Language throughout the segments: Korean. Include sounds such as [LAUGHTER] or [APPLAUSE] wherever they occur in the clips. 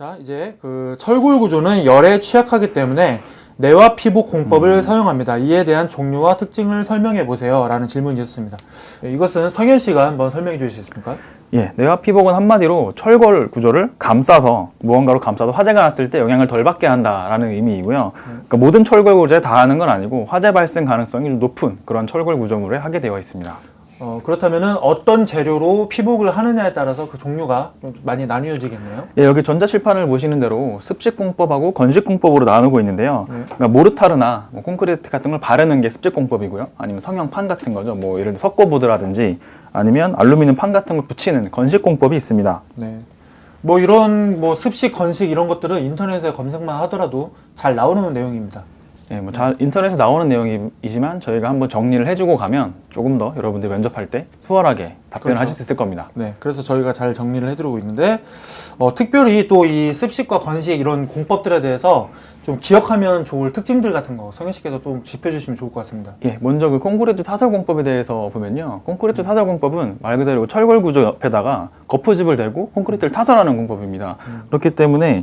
자, 이제 그 철골 구조는 열에 취약하기 때문에 내와 피복 공법을 사용합니다. 이에 대한 종류와 특징을 설명해 보세요. 라는 질문이었습니다. 예, 이것은 성현 씨가 한번 설명해 주시겠습니까? 예, 뇌와 피복은 한마디로 철골 구조를 감싸서 무언가로 감싸도 화재가 났을 때 영향을 덜 받게 한다라는 의미이고요. 그러니까 모든 철골 구조에 다 하는 건 아니고 화재 발생 가능성이 좀 높은 그런 철골 구조물에 하게 되어 있습니다. 어, 그렇다면은 어떤 재료로 피복을 하느냐에 따라서 그 종류가 좀 많이 나뉘어지겠네요. 예, 여기 전자칠판을 보시는 대로 습식공법하고 건식공법으로 나누고 있는데요. 네. 그러니까 모르타르나 뭐 콘크리트 같은 걸 바르는 게 습식공법이고요. 아니면 성형판 같은 거죠. 뭐 예를 들어 석고보드라든지 아니면 알루미늄 판 같은 걸 붙이는 건식공법이 있습니다. 네. 뭐 이런 뭐 습식, 건식 이런 것들은 인터넷에 검색만 하더라도 잘 나오는 내용입니다. 예, 뭐잘 인터넷에 나오는 내용이지만 저희가 한번 정리를 해주고 가면 조금 더 여러분들 면접할 때 수월하게 답변을 그렇죠. 하실 수 있을 겁니다. 네, 그래서 저희가 잘 정리를 해드리고 있는데 어, 특별히 또 이 습식과 건식 이런 공법들에 대해서 좀 기억하면 좋을 특징들 같은 거 성현 씨께서 좀 짚어주시면 좋을 것 같습니다. 예, 먼저 그 콘크리트 사설 공법에 대해서 보면요. 콘크리트 사설 공법은 말 그대로 철골 구조 옆에다가 거푸집을 대고 콘크리트를 타설하는 공법입니다. 그렇기 때문에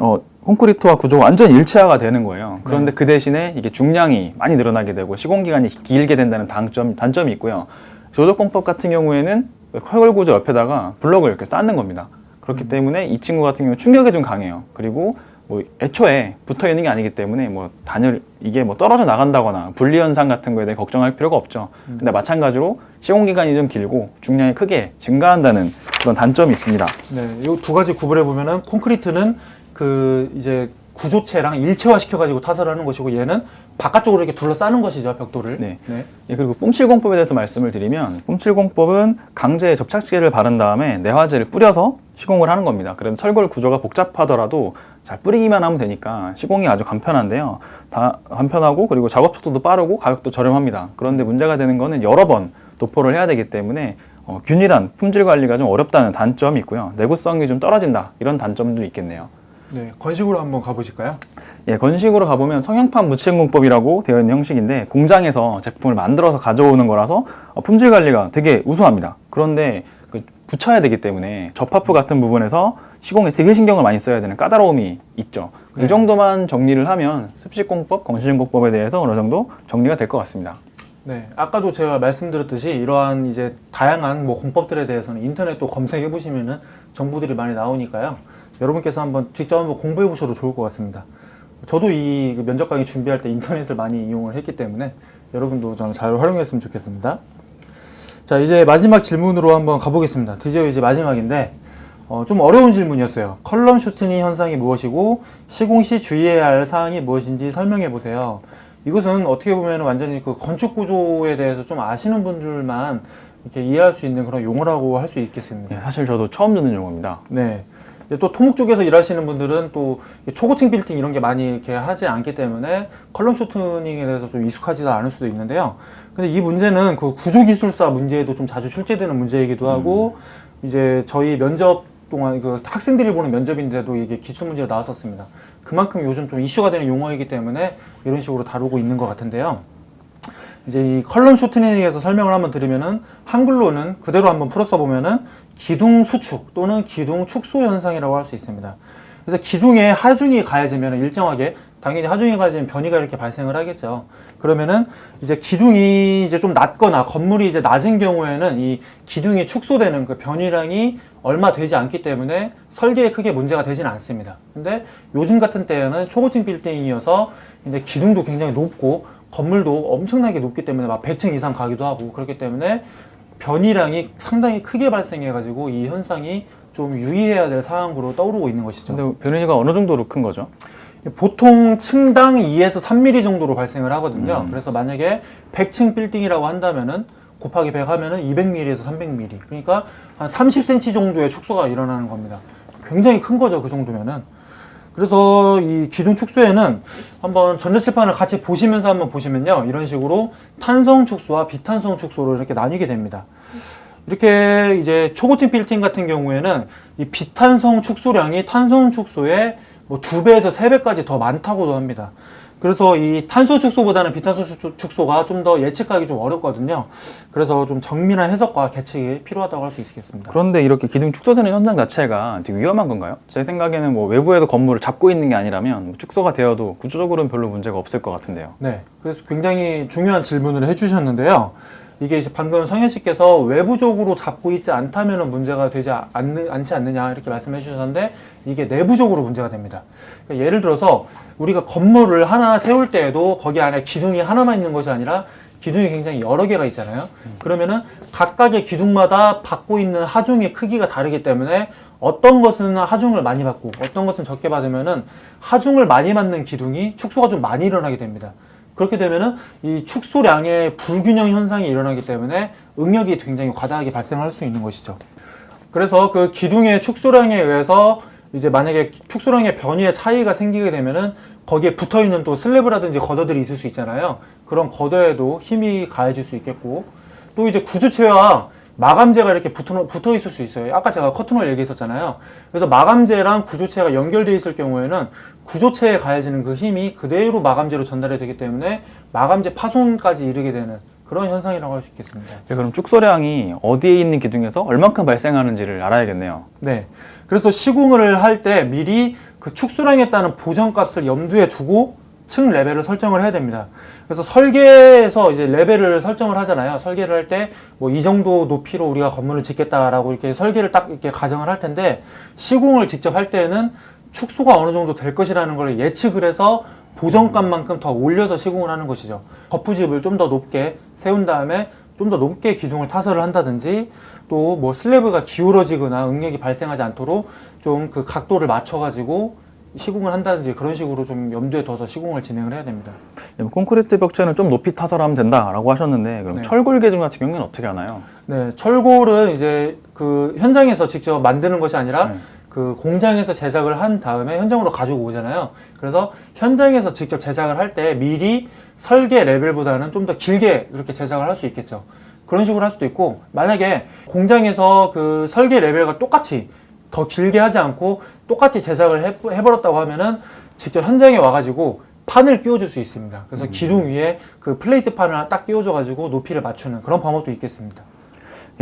어, 콘크리트와 구조가 완전 일체화가 되는 거예요. 그런데 그 대신에 이게 중량이 많이 늘어나게 되고 시공 기간이 길게 된다는 단점, 단점이 있고요. 조적공법 같은 경우에는 철골 구조 옆에다가 블럭을 이렇게 쌓는 겁니다. 그렇기 때문에 이 친구 같은 경우 충격이 좀 강해요. 그리고 뭐 애초에 붙어 있는 게 아니기 때문에 뭐 단열 이게 뭐 떨어져 나간다거나 분리 현상 같은 거에 대해 걱정할 필요가 없죠. 근데 마찬가지로 시공 기간이 좀 길고 중량이 크게 증가한다는 그런 단점이 있습니다. 네, 이 두 가지 구분해 보면은 콘크리트는 그 이제 구조체랑 일체화 시켜가지고 타설하는 것이고 얘는 바깥쪽으로 이렇게 둘러싸는 것이죠 벽돌을. 네. 네. 예, 그리고 뿜칠공법에 대해서 말씀을 드리면 뿜칠공법은 강제 접착제를 바른 다음에 내화제를 뿌려서 시공을 하는 겁니다. 그래서 철골 구조가 복잡하더라도 잘 뿌리기만 하면 되니까 시공이 아주 간편한데요. 다 간편하고 그리고 작업 속도도 빠르고 가격도 저렴합니다. 그런데 문제가 되는 거는 여러 번 도포를 해야 되기 때문에 어, 균일한 품질 관리가 좀 어렵다는 단점이 있고요. 내구성이 좀 떨어진다 이런 단점도 있겠네요. 네, 건식으로 한번 가보실까요? 예, 건식으로 가보면 성형판 무침공법이라고 되어 있는 형식인데 공장에서 제품을 만들어서 가져오는 거라서 어, 품질 관리가 되게 우수합니다. 그런데 그 붙여야 되기 때문에 접합부 같은 부분에서 시공에 되게 신경을 많이 써야 되는 까다로움이 있죠. 네. 이 정도만 정리를 하면 습식공법, 건식공법에 대해서 어느 정도 정리가 될 것 같습니다. 네, 아까도 제가 말씀드렸듯이 이러한 이제 다양한 뭐 공법들에 대해서는 인터넷 또 검색해 보시면은 정보들이 많이 나오니까요. 여러분께서 한번 직접 한번 공부해 보셔도 좋을 것 같습니다. 저도 이그 면접 강의 준비할 때 인터넷을 많이 이용을 했기 때문에 여러분도 저는 잘 활용했으면 좋겠습니다. 자, 이제 마지막 질문으로 한번 가보겠습니다. 드디어 이제 마지막인데 어, 좀 어려운 질문이었어요. 컬럼 쇼트닝 현상이 무엇이고 시공 시 주의해야 할 사항이 무엇인지 설명해 보세요. 이것은 어떻게 보면 완전히 그 건축 구조에 대해서 좀 아시는 분들만 이렇게 이해할 수 있는 그런 용어라고 할 수 있겠습니다. 예, 사실 저도 처음 듣는 용어입니다. 네. 또 토목 쪽에서 일하시는 분들은 또 초고층 빌딩 이런 게 많이 이렇게 하지 않기 때문에 컬럼 쇼트닝에 대해서 좀 익숙하지도 않을 수도 있는데요. 근데 이 문제는 그 구조 기술사 문제에도 좀 자주 출제되는 문제이기도 하고 이제 저희 면접 동안 그 학생들이 보는 면접인데도 이게 기출 문제가 나왔었습니다. 그만큼 요즘 좀 이슈가 되는 용어이기 때문에 이런 식으로 다루고 있는 것 같은데요. 이제 이 컬럼 쇼트닝에서 설명을 한번 드리면은 한글로는 그대로 한번 풀어서 보면은 기둥 수축 또는 기둥 축소 현상이라고 할 수 있습니다. 그래서 기둥에 하중이 가해지면 일정하게 당연히 하중이 가해지면 변이가 이렇게 발생을 하겠죠. 그러면은 이제 기둥이 이제 좀 낮거나 건물이 이제 낮은 경우에는 이 기둥이 축소되는 그 변이량이 얼마 되지 않기 때문에 설계에 크게 문제가 되지는 않습니다. 근데 요즘 같은 때에는 초고층 빌딩이어서 이제 기둥도 굉장히 높고 건물도 엄청나게 높기 때문에 막 100층 이상 가기도 하고 그렇기 때문에 변이량이 상당히 크게 발생해가지고 이 현상이 좀 유의해야 될 사항으로 떠오르고 있는 것이죠. 근데 변이가 어느 정도로 큰 거죠? 보통 층당 2에서 3mm 정도로 발생을 하거든요. 그래서 만약에 100층 빌딩이라고 한다면은 곱하기 100 하면은 200mm에서 300mm. 그러니까 한 30cm 정도의 축소가 일어나는 겁니다. 굉장히 큰 거죠. 그 정도면은. 그래서 이 기둥 축소에는 한번 전자칠판을 같이 보시면서 한번 보시면요. 이런 식으로 탄성 축소와 비탄성 축소로 이렇게 나뉘게 됩니다. 이렇게 이제 초고층 빌딩 같은 경우에는 이 비탄성 축소량이 탄성 축소의 뭐두 배에서 세 배까지 더 많다고도 합니다. 그래서 이 탄소 축소보다는 비탄소 축소- 축소가 좀 더 예측하기 좀 어렵거든요. 그래서 좀 정밀한 해석과 계측이 필요하다고 할 수 있겠습니다. 그런데 이렇게 기둥 축소되는 현상 자체가 되게 위험한 건가요? 제 생각에는 뭐 외부에서 건물을 잡고 있는 게 아니라면 뭐 축소가 되어도 구조적으로는 별로 문제가 없을 것 같은데요. 네, 그래서 굉장히 중요한 질문을 해주셨는데요. 이게 이제 방금 성현 씨께서 외부적으로 잡고 있지 않다면 문제가 되지 않는, 않지 않느냐 이렇게 말씀해 주셨는데 이게 내부적으로 문제가 됩니다. 그러니까 예를 들어서 우리가 건물을 하나 세울 때에도 거기 안에 기둥이 하나만 있는 것이 아니라 기둥이 굉장히 여러 개가 있잖아요. 그러면은 각각의 기둥마다 받고 있는 하중의 크기가 다르기 때문에 어떤 것은 하중을 많이 받고 어떤 것은 적게 받으면은 하중을 많이 받는 기둥이 축소가 좀 많이 일어나게 됩니다. 그렇게 되면은 이 축소량의 불균형 현상이 일어나기 때문에 응력이 굉장히 과다하게 발생할 수 있는 것이죠. 그래서 그 기둥의 축소량에 의해서 이제 만약에 축소량의 변이의 차이가 생기게 되면은 거기에 붙어 있는 또 슬래브라든지 걷어들이 있을 수 있잖아요. 그런 걷어에도 힘이 가해질 수 있겠고 또 이제 구조체와 마감재가 이렇게 붙어, 붙어 있을 수 있어요. 아까 제가 커튼홀 얘기했었잖아요. 그래서 마감재랑 구조체가 연결되어 있을 경우에는 구조체에 가해지는 그 힘이 그대로 마감재로 전달이 되기 때문에 마감재 파손까지 이르게 되는 그런 현상이라고 할 수 있겠습니다. 네, 그럼 축소량이 어디에 있는 기둥에서 얼만큼 발생하는지를 알아야겠네요. 네. 그래서 시공을 할 때 미리 그 축소량에 따른 보정값을 염두에 두고 층 레벨을 설정을 해야 됩니다. 그래서 설계에서 이제 레벨을 설정을 하잖아요. 설계를 할 때 뭐 이 정도 높이로 우리가 건물을 짓겠다라고 이렇게 설계를 딱 이렇게 가정을 할 텐데 시공을 직접 할 때는 축소가 어느 정도 될 것이라는 걸 예측을 해서 보정값만큼 더 올려서 시공을 하는 것이죠. 거푸집을 좀 더 높게 세운 다음에 좀 더 높게 기둥을 타설을 한다든지 또 뭐 슬래브가 기울어지거나 응력이 발생하지 않도록 좀 그 각도를 맞춰가지고 시공을 한다든지 그런 식으로 좀 염두에 둬서 시공을 진행을 해야 됩니다. 네, 뭐 콘크리트 벽체는 좀 높이 타설하면 된다라고 하셨는데 그럼 네. 철골 기둥 같은 경우는 어떻게 하나요? 네, 철골은 이제 그 현장에서 직접 만드는 것이 아니라 네. 그 공장에서 제작을 한 다음에 현장으로 가지고 오잖아요. 그래서 현장에서 직접 제작을 할 때 미리 설계 레벨보다는 좀 더 길게 이렇게 제작을 할 수 있겠죠. 그런 식으로 할 수도 있고 만약에 공장에서 그 설계 레벨과 똑같이 더 길게 하지 않고 똑같이 제작을 해, 해버렸다고 하면은 직접 현장에 와가지고 판을 끼워줄 수 있습니다. 그래서 기둥 위에 그 플레이트 판을 딱 끼워줘가지고 높이를 맞추는 그런 방법도 있겠습니다.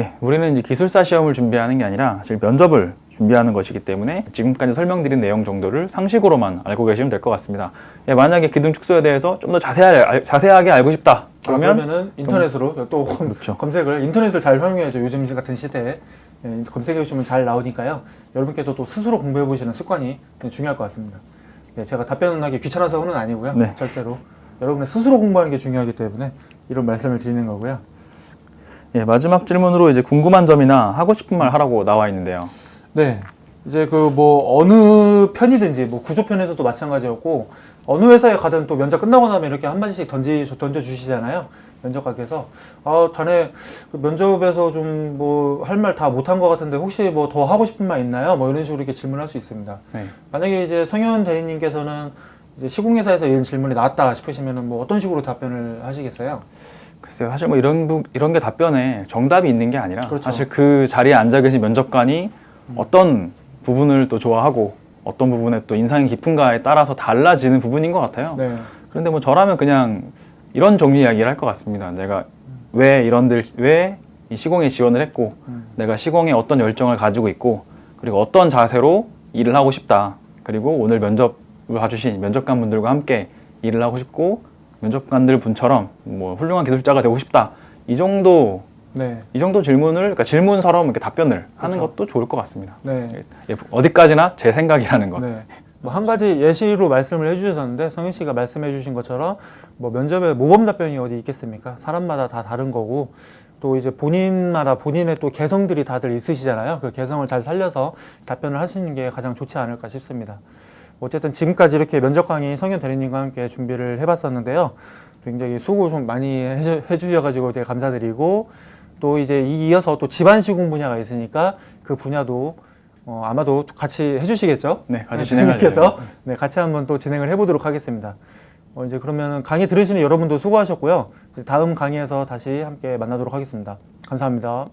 예, 우리는 이제 기술사 시험을 준비하는 게 아니라 사실 면접을 준비하는 것이기 때문에 지금까지 설명드린 내용 정도를 상식으로만 알고 계시면 될 것 같습니다. 예, 만약에 기둥 축소에 대해서 좀 더 자세하게, 알- 자세하게 알고 싶다. 그러면 그러면 은 인터넷으로 또 [LAUGHS] 그렇죠. 검색을 인터넷을 잘 활용해야죠. 요즘 같은 시대에 예, 검색해 보시면 잘 나오니까요. 여러분께도 또 스스로 공부해 보시는 습관이 중요할 것 같습니다. 예, 제가 답변하기 귀찮아서는 아니고요. 네. 절대로 여러분의 스스로 공부하는 게 중요하기 때문에 이런 말씀을 드리는 거고요. 예, 마지막 질문으로 이제 궁금한 점이나 하고 싶은 말 하라고 나와 있는데요. 네. 이제 그 뭐 어느 편이든지 뭐 구조편에서도 마찬가지였고 어느 회사에 가든 또 면접 끝나고 나면 이렇게 한 마디씩 던지 던져 주시잖아요. 면접관께서 아 자네 그 면접에서 좀 뭐 할 말 다 못한 것 같은데 혹시 뭐 더 하고 싶은 말 있나요? 뭐 이런 식으로 이렇게 질문할 수 있습니다. 네. 만약에 이제 성현 대리님께서는 이제 시공회사에서 이런 질문이 나왔다 싶으시면은 뭐 어떤 식으로 답변을 하시겠어요? 글쎄요, 사실 뭐 이런 부- 이런 게 답변에 정답이 있는 게 아니라 그렇죠. 사실 그 자리에 앉아 계신 면접관이 어떤 부분을 또 좋아하고 어떤 부분에 또 인상이 깊은가에 따라서 달라지는 부분인 것 같아요. 네. 그런데 뭐 저라면 그냥 이런 종류 이야기를 할 것 같습니다. 내가 왜 이런들 왜 이 시공에 지원을 했고 음. 내가 시공에 어떤 열정을 가지고 있고 그리고 어떤 자세로 일을 하고 싶다. 그리고 오늘 면접을 봐주신 면접관 분들과 함께 일을 하고 싶고 면접관들 분처럼 뭐 훌륭한 기술자가 되고 싶다. 이 정도 네. 이 정도 질문을 그러니까 질문처럼 이렇게 답변을 하는 그렇죠. 것도 좋을 것 같습니다. 네. 예, 어디까지나 제 생각이라는 것. 네. 뭐 한 가지 예시로 말씀을 해주셨는데 성현 씨가 말씀해주신 것처럼 뭐 면접에 모범 답변이 어디 있겠습니까? 사람마다 다 다른 거고 또 이제 본인마다 본인의 또 개성들이 다들 있으시잖아요. 그 개성을 잘 살려서 답변을 하시는 게 가장 좋지 않을까 싶습니다. 어쨌든 지금까지 이렇게 면접 강의 성현 대리님과 함께 준비를 해봤었는데요. 굉장히 수고 좀 많이 해주- 해주셔가지고 되게 감사드리고 또 이제 이- 이어서 또 집안 시공 분야가 있으니까 그 분야도 어, 아마도 같이 해주시겠죠? 네, 같이 진행하죠. 대리님께서 네, 같이 한번 또 진행을 해보도록 하겠습니다. 어, 이제 그러면 강의 들으시는 여러분도 수고하셨고요. 다음 강의에서 다시 함께 만나도록 하겠습니다. 감사합니다.